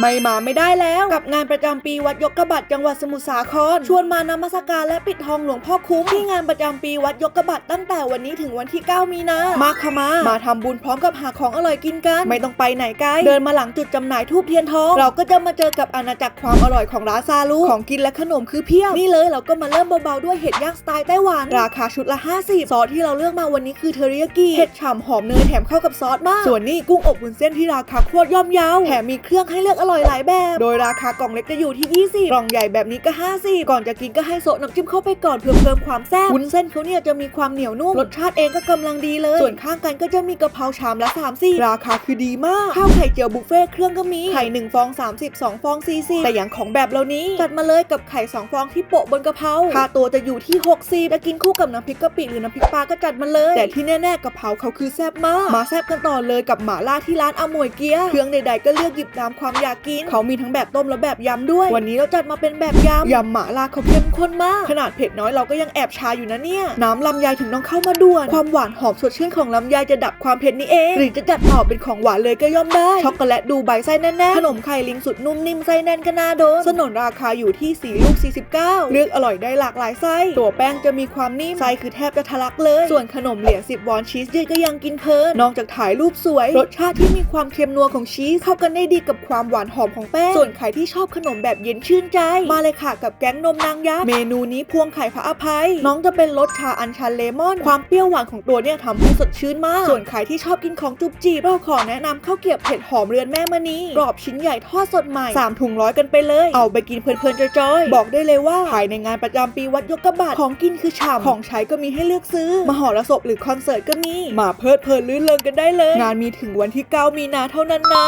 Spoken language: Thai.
ไม่มาไม่ได้แล้วกับงานประจำปีวัดยกกระบัดจังหวัดสมุทรสาคร ชวนมานมัสการและปิดทองหลวงพ่อคุ้มที่งานประจำปีวัดยกกระบัดตั้งแต่วันนี้ถึงวันที่ 9 มีนามาขมา มาทำบุญพร้อมกับหาของอร่อยกินกัน ไม่ต้องไปไหนไกลเดินมาหลังจุดจำหน่ายทูบเทียนทอง เราก็จะมาเจอกับอาณาจักรความอร่อยของร้านซาลูของกินและขนมคือเพียบนี่เลยเราก็มาเริ่มเบาๆด้วยเห็ดย่างสไตล์ไต้หวันราคาชุดละ 50 ซอสที่เราเลือกมาวันนี้คือเทอริยากิเห็ดฉ่ำหอมเนยแถมเข้ากับซอสมากส่วนนี้กุ้งอบวุ้นเส้นที่ราคาโคตรย่อมเยาแถมมีเครื่องให้เลือกอร่อยหลายแบบ โดยราคากล่องเล็กจะอยู่ที่ 20 กล่องใหญ่แบบนี้ก็ 50 ก่อนจะกินก็ให้โซะน้ำจิ้มเข้าไปก่อนเพื่อเพิ่มความแซ่บวุ้นเส้นเขาเนี่ยจะมีความเหนียวนุ่ม รสชาติเองก็กำลังดีเลย ส่วนข้างกันก็จะมีกะเพราชามละ30ราคาคือดีมาก ข้าวไข่เจียวบุฟเฟ่ต์เครื่องก็มี ไข่1ฟอง 30 2 ฟอง 40 แต่อย่างของแบบเรานี้จัดมาเลยกับไข่ 2 ฟองที่โปะบนกะเพราค่าตัวจะอยู่ที่ 60จะกินคู่กับน้ำพริกกะปิหรือน้ำพริกปลาก็จัดมาเลย แต่ที่แน่ๆกะเพราเขาคือแซ่บมาก มาแซ่บกันต่อเลยกับหม่าล่าที่ร้านอมวยเกียเครื่องใดๆก็เลือกหยิบตามความอยากกิน เขามีทั้งแบบต้มและแบบยำด้วย วันนี้เราจัดมาเป็นแบบยำยำหม่าล่าเขาเข้มข้นมาก ขนาดเผ็ดน้อยเราก็ยังแอบชาอยู่นะเนี่ย น้ำลำไยถึงต้องเข้ามาด่วน ความหวานหอมสดชื่นของลำไยจะดับความเผ็ดนี่เอง หรือจะจัดต่อเป็นของหวานเลยก็ย่อมได้ ช็อกโกแลตดูใบไส้แน่นๆขนมไข่ลิงสุดนุ่มนิ่มไส้แน่นก็น่าโดนสนนราคาอยู่ที่ 4 ลูก 49 เลือกอร่อยได้หลากหลายไส้ตัวแป้งจะมีความนิ่มไส้คือแทบจะทะลักเลย ส่วนขนมเหรียญ10 วอนชีสยืดก็ยังกินเพลินนอกจากถ่ายรูปสวย รสชาติที่มีความเค็มนัวของชีสเข้ากันได้ดีกับความหวานหอมของแป้ง ส่วนใครที่ชอบขนมแบบเย็นชื่นใจ มาเลยค่ะกับแก๊งนมนางยักษ์ เมนูนี้พวงไข่พระอภัย น้องจะเป็นรสชาอัญชันเลมอน ความเปรี้ยวหวานของตัวเนี่ยทำให้สดชื่นมาก ส่วนใครที่ชอบกินของจุบจีบเราขอแนะนำข้าวเกรี๊ยวเผ็ดหอมเรือนแม่มณี กรอบชิ้นใหญ่ทอดสดใหม่สามถุงร้อยกันไปเลย เอาไปกินเพลินๆจอยๆ บอกได้เลยว่าภายในงานประจำปีวัดยกกระบาดของกินคือฉ่ำของใช้ก็มีให้เลือกซื้อ มหรสพหรือคอนเสิร์ตก็มี มาเพลิดเพลินลื่นเริงกันได้เลย งานมีถึงวันที่ 9 มีนาเท่านั้นนะ